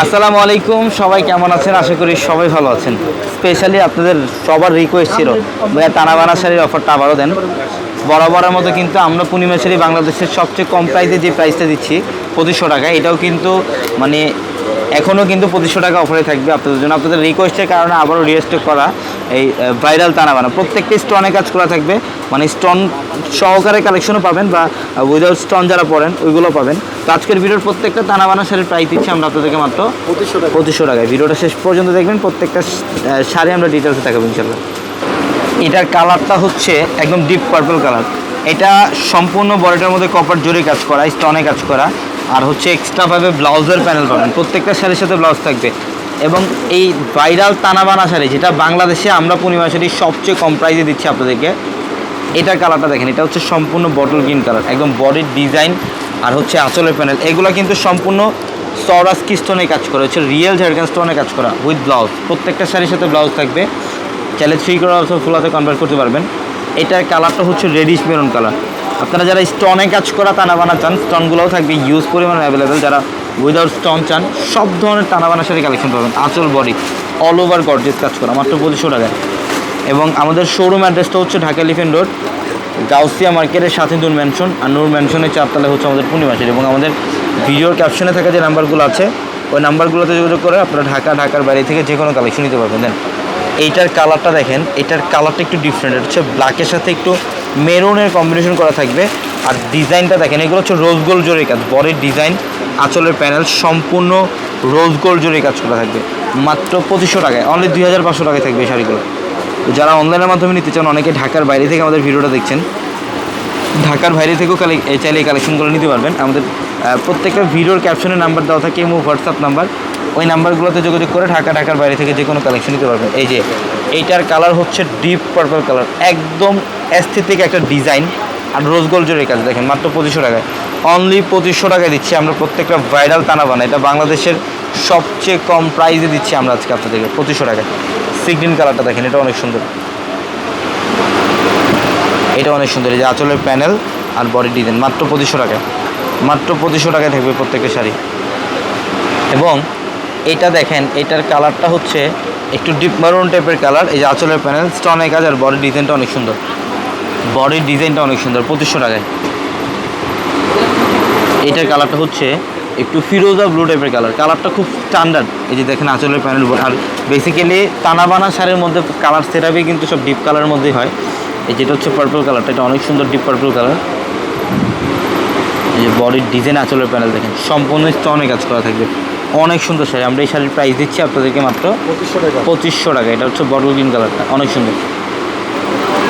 আসসালামু আলাইকুম, সবাই কেমন আছেন? আশা করি সবাই ভালো আছেন। স্পেশালি আপনাদের সবার রিকোয়েস্ট ছিল, ভাইয়া তানাবানা শাড়ির অফারটা আবারও দেন। বরাবরের মতো কিন্তু আমরা পূর্ণিমা শাড়ি বাংলাদেশের সবচেয়ে কম প্রাইসে যে প্রাইসটা দিচ্ছি পঁচিশশো টাকা। এটাও কিন্তু মানে এখনও কিন্তু পঁচিশশো টাকা অফারে থাকবে আপনাদের জন্য। আপনাদের রিকোয়েস্টের কারণে আবারও রিয়েস্টেক করা এই ভাইরাল তানাবানা প্রত্যেকটা স্টোনে কাজ করা থাকবে। মানে স্টোন সহকারে কালেকশনও পাবেন বা উইদাউট স্টোন যারা পড়েন ওইগুলো পাবেন। তো আজকের ভিডিওর প্রত্যেকটা তানাবানা শাড়ির প্রাইস দিচ্ছি আমরা আপনাদেরকে মাত্র পঁচিশশো টাকা। পঁচিশশো টাকায়। ভিডিওটা শেষ পর্যন্ত দেখবেন। প্রত্যেকটা শাড়ি আমরা ডিটেলসে দেখাবো ইনশাল্লাহ এটার কালারটা হচ্ছে একদম ডিপ পার্পল কালার এটা সম্পূর্ণ বডিটার মধ্যে কপার জোরে কাজ করা স্টনে কাজ করা। আর হচ্ছে এক্সট্রাভাবে ব্লাউজের প্যানেল পাবেন। প্রত্যেকটা শাড়ির সাথে ব্লাউজ থাকবে। এবং এই ভাইরাল তানাবানা শাড়ি, যেটা বাংলাদেশে আমরা পূর্ণিমা শাড়ি সবচেয়ে কম প্রাইসে দিচ্ছি আপনাদেরকে, এটার কালারটা দেখেন। এটা হচ্ছে সম্পূর্ণ বটল গ্রিন কালার একদম বডির ডিজাইন আর হচ্ছে আঁচলের প্যানেল এগুলো কিন্তু সম্পূর্ণ সরাসকি স্টোনে কাজ করা, হচ্ছে রিয়েল ঝাড়খান স্টোনে কাজ করা উইথ ব্লাউজ প্রত্যেকটা শাড়ির সাথে ব্লাউজ থাকবে। চাইলে থ্রি করে অথবা ফুলাতে কনভার্ট করতে পারবেন। এটার কালারটা হচ্ছে রেডিশ মেরুন কালার আপনারা যারা স্টোনে কাজ করা টানা বানা চান স্টোনগুলোও থাকবে ইউজ পরিমাণ অ্যাভেলেবেল যারা উইদাউট স্টোন চান, সব ধরনের টানা বানা শাড়ি কালেকশন পাবেন। আঁচল বডি অল ওভার গর্জেস কাজ করা, মাত্র পঁচিশশো টাকায়। এবং আমাদের শোরুম অ্যাড্রেসটা হচ্ছে ঢাকা লিফেন রোড গাউসিয়া মার্কেটের সাথে নূর ম্যানশন আর নূর ম্যানশনের চারতলা হচ্ছে আমাদের পূর্ণিমাসের এবং আমাদের ভিডিওর ক্যাপশনে থাকা যে নাম্বারগুলো আছে, ওই নাম্বারগুলোতে যোগাযোগ করে আপনারা ঢাকা, ঢাকার বাইরে থেকে যে কোনো কালেকশন নিতে পারবেন। দেন এইটার কালারটা দেখেন, এটার কালারটা একটু ডিফারেন্ট এটা হচ্ছে ব্ল্যাকের সাথে একটু মেরুনের কম্বিনেশন করা থাকবে। আর ডিজাইনটা দেখেন, এগুলো হচ্ছে রোজ গোল্ড জোরে কাজ, বডির ডিজাইন আঁচলের প্যানেল সম্পূর্ণ রোজ গোল্ড জোরে কাজ করা থাকবে। মাত্র পঁচিশশো টাকায় অনলি দুই হাজার পাঁচশো টাকায় থাকবে শাড়িগুলো। যারা অনলাইনের মাধ্যমে নিতে চান, অনেকে ঢাকার বাইরে থেকে আমাদের ভিডিওটা দেখছেন, ঢাকার বাইরে থেকেও কালে চাইলে এই কালেকশনগুলো নিতে পারবেন। আমাদের প্রত্যেকটা ভিডিওর ক্যাপশনের নাম্বার দেওয়া থাকে এবং হোয়াটসঅ্যাপ নাম্বার ওই নাম্বারগুলোতে যোগাযোগ করে ঢাকা, ঢাকার বাইরে থেকে যে কোনো কালেকশন নিতে পারবেন। এই যে, এইটার কালার হচ্ছে ডিপ পার্পল কালার একদম অ্যাস্থেটিক একটা ডিজাইন আর রোজ গোল্ড জোরের কাজ দেখেন, মাত্র পঁচিশশো টাকায়। অনলি পঁচিশশো টাকায় দিচ্ছি আমরা প্রত্যেকটা ভাইরাল টানা বানা এটা বাংলাদেশের সবচেয়ে কম প্রাইসে দিচ্ছি আমরা আজকে আপনাদেরকে, পঁচিশশো টাকায়। সিগ্রিন কালারটা দেখেন, এটা অনেক সুন্দর। এটা অনেক সুন্দর, এই যে আঁচলের প্যানেল আর বডি ডিজাইন মাত্র পঁচিশশো টাকায়। মাত্র পঁচিশশো টাকায় থাকবে প্রত্যেকটা শাড়ি। এবং এটা দেখেন, এটার কালারটা হচ্ছে একটু ডিপ মারুন টাইপের কালার। এই যে আঁচলের প্যানেল স্টনের কাজ আর বডির ডিজাইনটা অনেক সুন্দর। বডির ডিজাইনটা অনেক সুন্দর, পঁচিশশো টাকায়। এটার কালারটা হচ্ছে একটু ফিরোজা ব্লু টাইপের কালার। কালারটা খুব স্ট্যান্ডার্ড এই যে দেখেন আঁচলের প্যানেল আর বেসিক্যালি টানাবানা শাড়ির মধ্যে কালার সেরাপি কিন্তু সব ডিপ কালারের মধ্যেই হয়। এই যেটা হচ্ছে পার্পল কালারটা এটা অনেক সুন্দর ডিপ পার্পল কালার এই যে বডির ডিজাইন আঁচলের প্যানেল দেখেন, সম্পূর্ণ স্টোনে কাজ করা থাকবে। অনেক সুন্দর শাড়ি। আমরা এই শাড়ির প্রাইস দিচ্ছি আপনাদেরকে মাত্র পঁচিশশো টাকা। এটা হচ্ছে বটল গ্রিন কালারটা অনেক সুন্দর।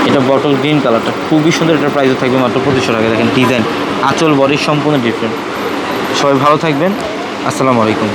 এটা বটল গ্রিন কালারটা খুবই সুন্দর এটার প্রাইসও থাকবে মাত্র পঁচিশশো টাকা। দেখেন ডিজাইন আঁচল বডির সম্পূর্ণ ডিফারেন্ট সবাই ভালো থাকবেন। আসসালামু আলাইকুম।